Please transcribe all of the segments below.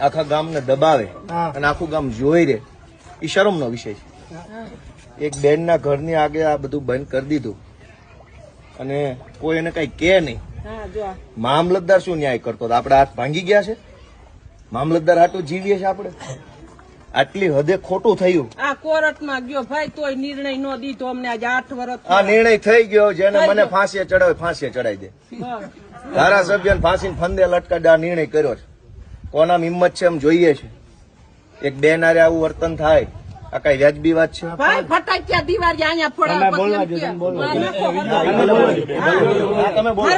આખા ગામને દબાવે અને આખું ગામ જોઈ રે એ શરમનો વિષય છે. એક બેનના ઘરની આગે આ બધું બંધ કરી દીધું. અને કોઈ એને કઈ કે નહીં. હા જો આ. મામલતદાર શું ન્યાય કરતો હતો? આપણે હાથ ભાંગી ગયા છે? મામલતદાર હાટું જીવીએ છે આપણે? આટલી હદે ખોટું થયું. આ કોર્ટમાં ગયો ભાઈ તોય નિર્ણય નો દીધો અમને. આજે આઠ વર્ષ આ નિર્ણય થઈ ગયો જેને મને ફાંસી ફાંસીએ ચડાવે ફાંસીએ ચડાવી દે. ધારાસભ્ય ફાંસી ફંદે લટકાડે આ નિર્ણય કર્યો છે. કોના હિંમત છે એમ જોઈએ છે. એક બેન આરે આવું વર્તન થાય આ કઈ વ્યાજબી વાત છે?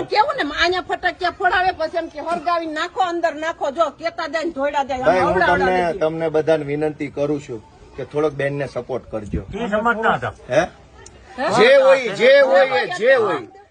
કેવું ને અહીંયા ફટાક્યા ફોડાવે પછી એમ કે હરગાવી નાખો અંદર નાખો જો કેતા જાય ને જાય હું તમને તમને બધાને વિનંતી કરું છું કે થોડોક બેનને સપોર્ટ કરજો. હે? જે હોય જે હોય જે હોય.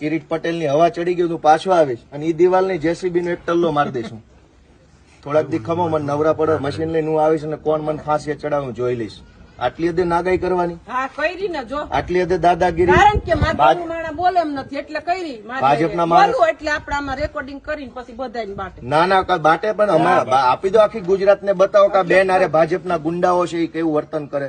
કિરીટ પટેલની હવા ચડી ગયું હોય પાછો આવીશ. અને એ દિવાલની જેસીબી નો એક ટલ્લો મારી દઈશું. થોડાક દી ખમો મને નવરા પડે મશીન લઈને હું આવીશ અને કોણ મને ફાંસીએ ચડાવું જોઈ લઈશ. આટલી હદે નાગાઈ કરવાની? ને આટલી હદે દાદાગીરી? ભાજપના ના ના બાટે પણ આપી દો આખી ગુજરાતને બતાવો કે બેન આરે ભાજપના ગુંડાઓ છે એ કેવું વર્તન કરે?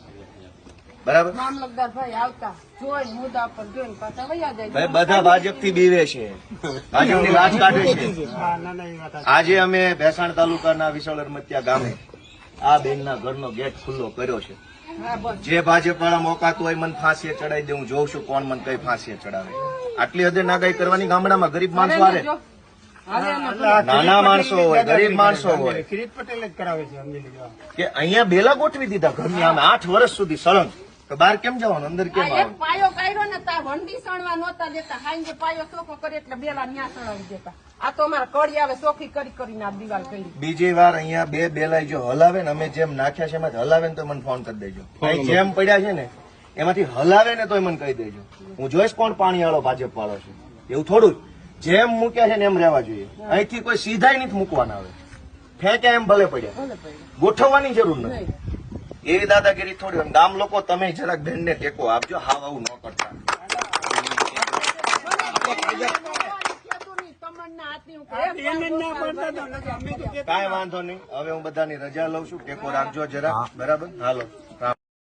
બરાબર? મામલતદાર ભાઈ આવતા. જોઈને મુદ્દા પર જોઈને પાછા વયા જાય. ભાઈ બધા ભાજપથી બીવે છે. ભાજપની લાજ કાઢે છે. ના ના. આજે અમે ભેસાણ તાલુકાના વિશાળ અરમતિયા ગામે આ બેનના ઘરનો ગેટ ખુલ્લો કર્યો છે. જે ભાજપ વાળા મોકાતું હોય મને ફાંસીએ ચડાવી દે હું જોઉં છું કોણ મને કઈ ફાંસીએ ચડાવે. આટલી હદે નાગાઈ કરવાની ગામડામાં ગરીબ માણસો હારે. જો. હાલે ને એટલે આ નાના માણસો હોય, ગરીબ માણસો હોય. કિરીટ પટેલ જ કરાવે છે કે અહીંયા બેલા ગોઠવી દીધા ઘરની આમે આઠ વર્ષ સુધી સળંગ. તો બહાર કેમ જવાનું? અંદર કેમ પાયો કાઢ્યો ને તાર વંડી સણવા નહોતા દેતા. હાંજે પાયો ચોખ્ખો કરે એટલે બેલા ન્યા સણાવી દેતા. આ તો અમારે કડી આવે ચોખ્ખી કરી કરીને આ દિવાલ કરી. બીજી વાર અહીંયા બે બેલાઈ જો હલાવે ને અમે જેમ નાખ્યા છે એમાંથી હલાવે ને તો મને ફોન કરી દેજો. અહીં જેમ પડ્યા છે ને એમાંથી હલાવે ને તો મને કહી દેજો. હું જોઈશ કોણ પાણી વાળો ભાજપ વાળો છે. એવું થોડું જ. જેમ મૂક્યા છે ને એમ રહેવા જોઈએ. અહીંથી કોઈ સીધા નથી મૂકવાના આવે ફેંક્યા એમ ભલે પડ્યા. ગોઠવવાની જરૂર નથી. એવી દાદાગીરી થોડી. ગામ લોકો તમે જરાક બેનને ટેકો આપજો. હાવ આવું ન કરતા. કાંઈ વાંધો નહીં. હવે હું બધાની રજા લઉં છું. ટેકો રાખજો જરા બરાબર? હાલો.